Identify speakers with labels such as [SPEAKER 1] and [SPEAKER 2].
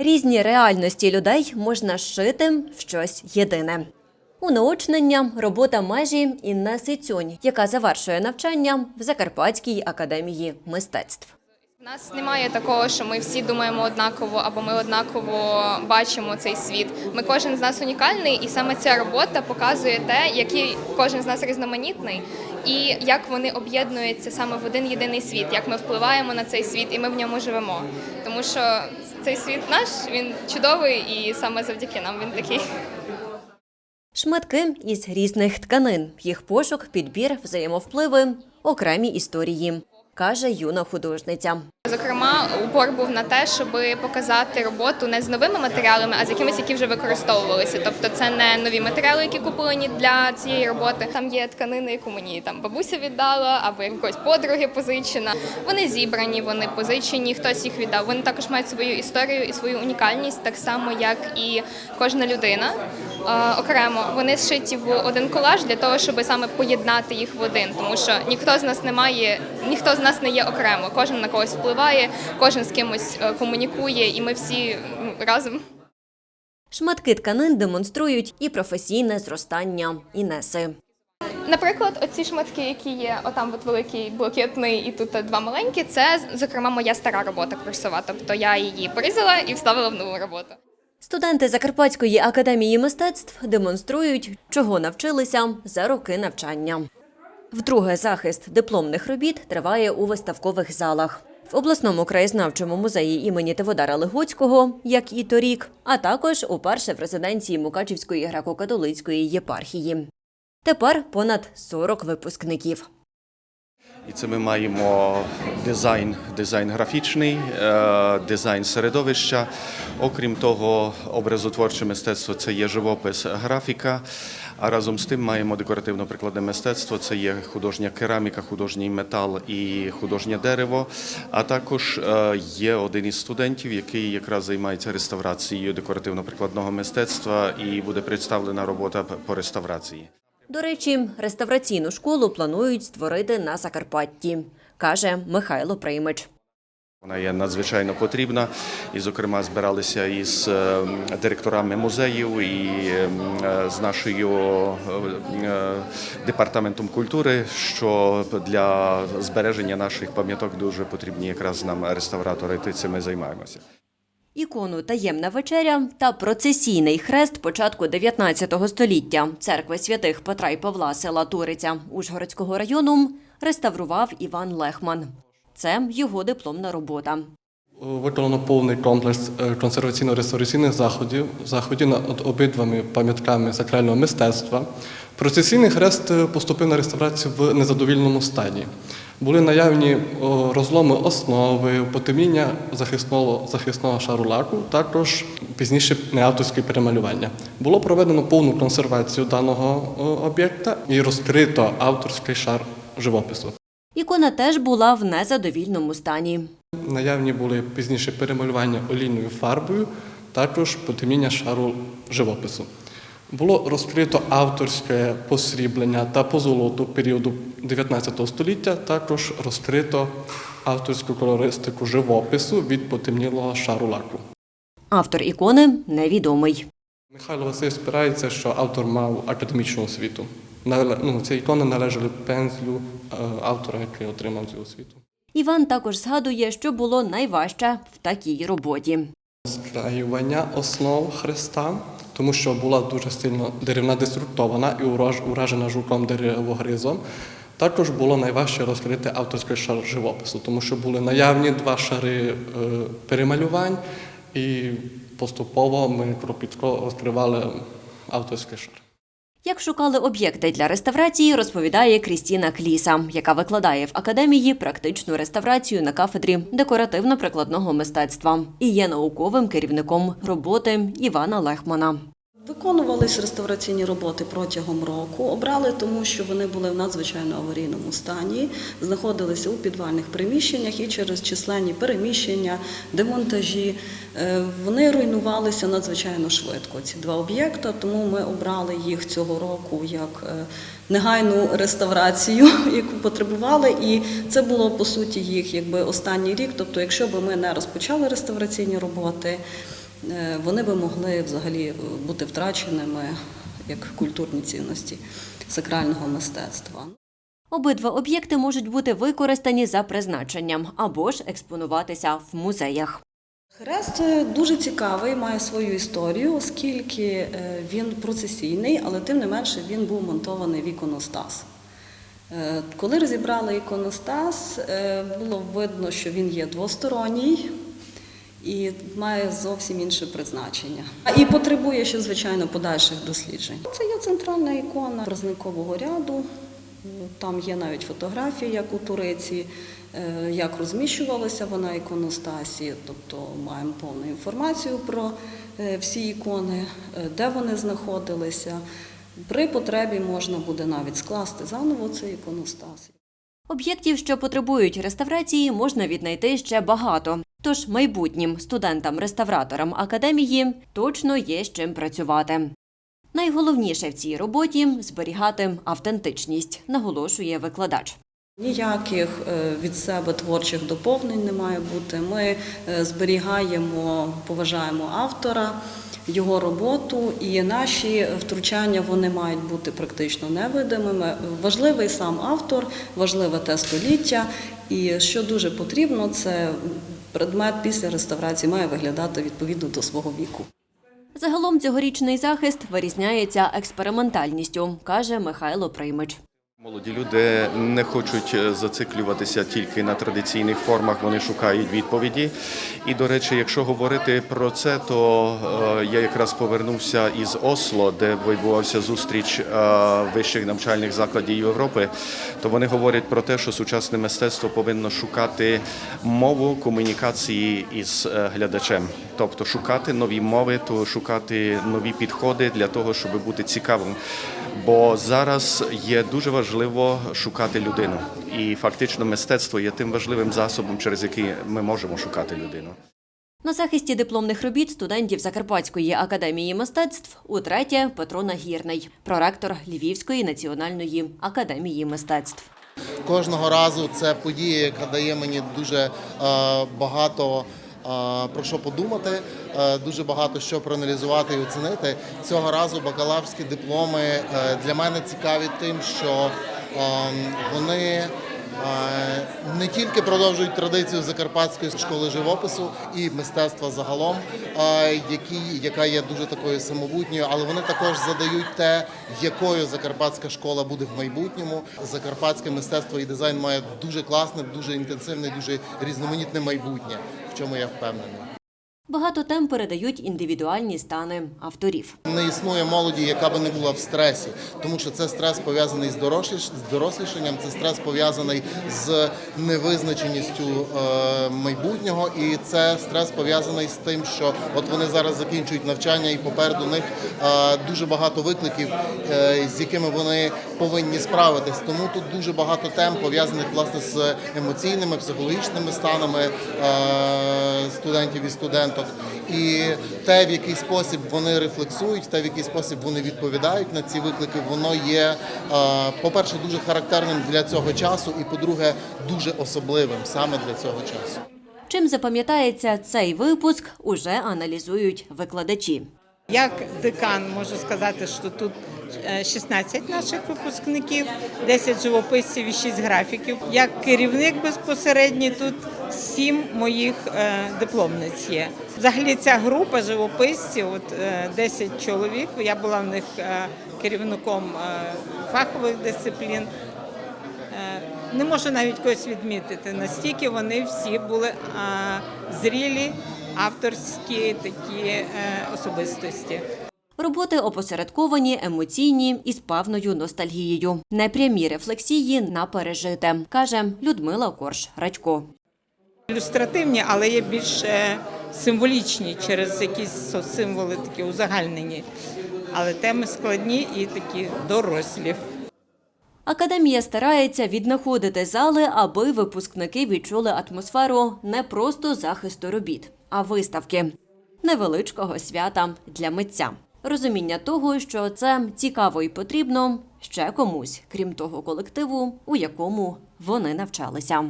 [SPEAKER 1] Різні реальності людей можна зшити в щось єдине. Унаочнення робота межі Інна Сицюнь, яка завершує навчання в Закарпатській академії мистецтв.
[SPEAKER 2] У нас немає такого, що ми всі думаємо однаково або ми однаково бачимо цей світ. Ми кожен з нас унікальний, і саме ця робота показує те, який кожен з нас різноманітний, і як вони об'єднуються саме в один єдиний світ, як ми впливаємо на цей світ, і ми в ньому живемо. Тому що цей світ наш він чудовий, і саме завдяки нам він такий.
[SPEAKER 1] Шматки із різних тканин, їх пошук, підбір, взаємовпливи, окремі історії, каже юна художниця.
[SPEAKER 2] Зокрема, упор був на те, щоб показати роботу не з новими матеріалами, а з якимись, які вже використовувалися. Тобто, це не нові матеріали, які куплені для цієї роботи. Там є тканини, яку мені там бабуся віддала, або якоїсь подруги позичена. Вони зібрані, вони позичені, хтось їх віддав. Вони також мають свою історію і свою унікальність, так само як і кожна людина окремо. Вони зшиті в один колаж для того, щоб саме поєднати їх в один, тому що ніхто з нас не має, ніхто з нас не є окремо. Кожен на когось впливає, кожен з кимось е, комунікує, і ми всі разом.
[SPEAKER 1] Шматки тканин демонструють і професійне зростання Інеси.
[SPEAKER 2] Наприклад, оці шматки, які є, отам от великий блакитний і тут два маленькі, це зокрема моя стара робота курсова. Тобто я її порізала і вставила в нову роботу.
[SPEAKER 1] Студенти Закарпатської академії мистецтв демонструють, чого навчилися за роки навчання. Вдруге захист дипломних робіт триває у виставкових залах. В обласному краєзнавчому музеї імені Теводара Легоцького, як і торік, а також уперше в резиденції Мукачівської греко-католицької єпархії. Тепер понад 40 випускників.
[SPEAKER 3] І це ми маємо дизайн, дизайн графічний, е, дизайн середовища. Окрім того, образотворче мистецтво це є живопис, графіка. А разом з тим маємо декоративно-прикладне мистецтво, це є художня кераміка, художній метал і художнє дерево. А також е, є один із студентів, який якраз займається реставрацією декоративно-прикладного мистецтва, і буде представлена робота по реставрації.
[SPEAKER 1] До речі, реставраційну школу планують створити на Закарпатті, каже Михайло Приймич.
[SPEAKER 3] Вона є надзвичайно потрібна, і, зокрема, збиралися із е, директорами музеїв і е, з нашою е, департаментом культури, що для збереження наших пам'яток дуже потрібні якраз нам реставратори. і цим ми займаємося.
[SPEAKER 1] Ікону Таємна вечеря та процесійний хрест початку 19 століття церкви святих Петра й Павла села Туриця Ужгородського району реставрував Іван Лехман. Це його дипломна робота.
[SPEAKER 4] Виконано повний комплекс е, консерваційно-реставраційних заходів, заходів над обидвами пам'ятками сакрального мистецтва. Процесійний хрест поступив на реставрацію в незадовільному стані. Були наявні розломи основи, потеміння захисного, захисного шару лаку, також пізніше неавторське перемалювання. Було проведено повну консервацію даного об'єкта і розкрито авторський шар живопису.
[SPEAKER 1] Ікона теж була в незадовільному стані.
[SPEAKER 4] Наявні були пізніше перемалювання олійною фарбою, також потемніння шару живопису. Було розкрито авторське посріблення та позолоту періоду 19 століття, також розкрито авторську колористику живопису від потемнілого шару лаку.
[SPEAKER 1] Автор ікони невідомий.
[SPEAKER 4] Михайло Василь спирається, що автор мав академічну освіту. Ну, ця ікона належали пензлю е, автора, який отримав цю освіту.
[SPEAKER 1] Іван також згадує, що було найважче в такій роботі.
[SPEAKER 4] Скраювання основ хреста, тому що була дуже сильно деревна деструктована і ураж- уражена жуком деревогризом. Також було найважче розкрити авторський шар живопису, тому що були наявні два шари е, перемалювань, і поступово ми кропітко розкривали авторський шар.
[SPEAKER 1] Як шукали об'єкти для реставрації, розповідає Крістіна Кліса, яка викладає в академії практичну реставрацію на кафедрі декоративно-прикладного мистецтва і є науковим керівником роботи Івана Лехмана.
[SPEAKER 5] Виконувались реставраційні роботи протягом року. Обрали, тому що вони були в надзвичайно аварійному стані, знаходилися у підвальних приміщеннях і через численні переміщення, демонтажі. е, Вони руйнувалися надзвичайно швидко. Ці два об'єкта, тому ми обрали їх цього року як е, негайну реставрацію, яку потребували. І це було по суті їх якби останній рік. Тобто, якщо б ми не розпочали реставраційні роботи. Е, вони би могли взагалі е, бути втраченими як культурні цінності сакрального мистецтва.
[SPEAKER 1] Обидва об'єкти можуть бути використані за призначенням або ж експонуватися в музеях.
[SPEAKER 5] Хрест е, дуже цікавий, має свою історію, оскільки він процесійний, але тим не менше він був монтований в іконостас. Коли розібрали іконостас, було видно, що він є двосторонній і має зовсім інше призначення. І потребує ще, звичайно, подальших досліджень. Це є центральна ікона праздникового ряду. Там є навіть фотографії, як у Туриці, е, як розміщувалася вона іконостасі, тобто маємо повну інформацію про е, всі ікони, е, де вони знаходилися. При потребі можна буде навіть скласти заново цей іконостас.
[SPEAKER 1] Об'єктів, що потребують реставрації, можна віднайти ще багато. Тож майбутнім студентам-реставраторам академії точно є з чим працювати. Найголовніше в цій роботі зберігати автентичність, наголошує викладач.
[SPEAKER 5] Ніяких е, від себе творчих доповнень не має бути. Ми е, зберігаємо, поважаємо автора, його роботу, і наші втручання вони мають бути практично невидимими. Важливий сам автор, важливе те століття. І що дуже потрібно, це предмет після реставрації має виглядати відповідно до свого віку.
[SPEAKER 1] Загалом цьогорічний захист вирізняється експериментальністю, каже Михайло Приймич.
[SPEAKER 3] Молоді люди не хочуть е, зациклюватися тільки на традиційних формах, вони шукають відповіді. І, до речі, якщо говорити про це, то е, я якраз повернувся із Осло, де відбувався зустріч е, вищих навчальних закладів Європи. То вони говорять про те, що сучасне мистецтво повинно шукати мову комунікації із глядачем, тобто шукати нові мови, то шукати нові підходи для того, щоб бути цікавим. Бо зараз є дуже важливо шукати людину, і фактично мистецтво є тим важливим засобом, через який ми можемо шукати людину.
[SPEAKER 1] На захисті дипломних робіт студентів Закарпатської академії мистецтв утретє Петро Нагірний, проректор Львівської національної академії мистецтв.
[SPEAKER 6] Кожного разу це подія, яка дає мені дуже е, багато про що подумати, е, дуже багато що проаналізувати і оцінити. Цього разу бакалаврські дипломи е, для мене цікаві тим, що е, вони. Не тільки продовжують традицію Закарпатської школи живопису і мистецтва загалом, які, яка є дуже такою самобутньою, але вони також задають те, якою закарпатська школа буде в майбутньому. Закарпатське мистецтво і дизайн має дуже класне, дуже інтенсивне, дуже різноманітне майбутнє, в чому я впевнений.
[SPEAKER 1] Багато тем передають індивідуальні стани авторів.
[SPEAKER 6] Не існує молоді, яка би не була в стресі, тому що це стрес пов'язаний з доросліш- дорослішанням, це стрес пов'язаний з невизначеністю е, майбутнього, і це стрес пов'язаний з тим, що от вони зараз закінчують навчання, і попереду них е, дуже багато викликів, е, з якими вони повинні справитись. Тому тут дуже багато тем пов'язаних власне з емоційними, психологічними станами е, студентів і студенток. І те, в який спосіб вони рефлексують, те, в який спосіб вони відповідають на ці виклики, воно є, е, по-перше, дуже характерним для цього часу, і по-друге, дуже особливим саме для цього часу.
[SPEAKER 1] Чим запам'ятається цей випуск, уже аналізують викладачі.
[SPEAKER 7] Як декан можу сказати, що тут 16 наших випускників, 10 живописців і 6 графіків. Як керівник безпосередній тут 7 моїх е, дипломниць є. Взагалі ця група живописців, от е, 10 чоловік. Я була в них е, керівником е, фахових дисциплін. Е, Не можу навіть когось відмітити. Настільки вони всі були зрілі, авторські такі е, особистості.
[SPEAKER 1] Роботи опосередковані, емоційні і з певною ностальгією. Непрямі рефлексії на пережите, каже Людмила Корж Радько.
[SPEAKER 7] Ілюстративні, але є більш символічні через якісь символи такі узагальнені. Але теми складні і такі дорослі.
[SPEAKER 1] Академія старається віднаходити зали, аби випускники відчули атмосферу не просто захисту робіт, а виставки невеличкого свята для митця. Розуміння того, що це цікаво і потрібно ще комусь, крім того колективу, у якому вони навчалися.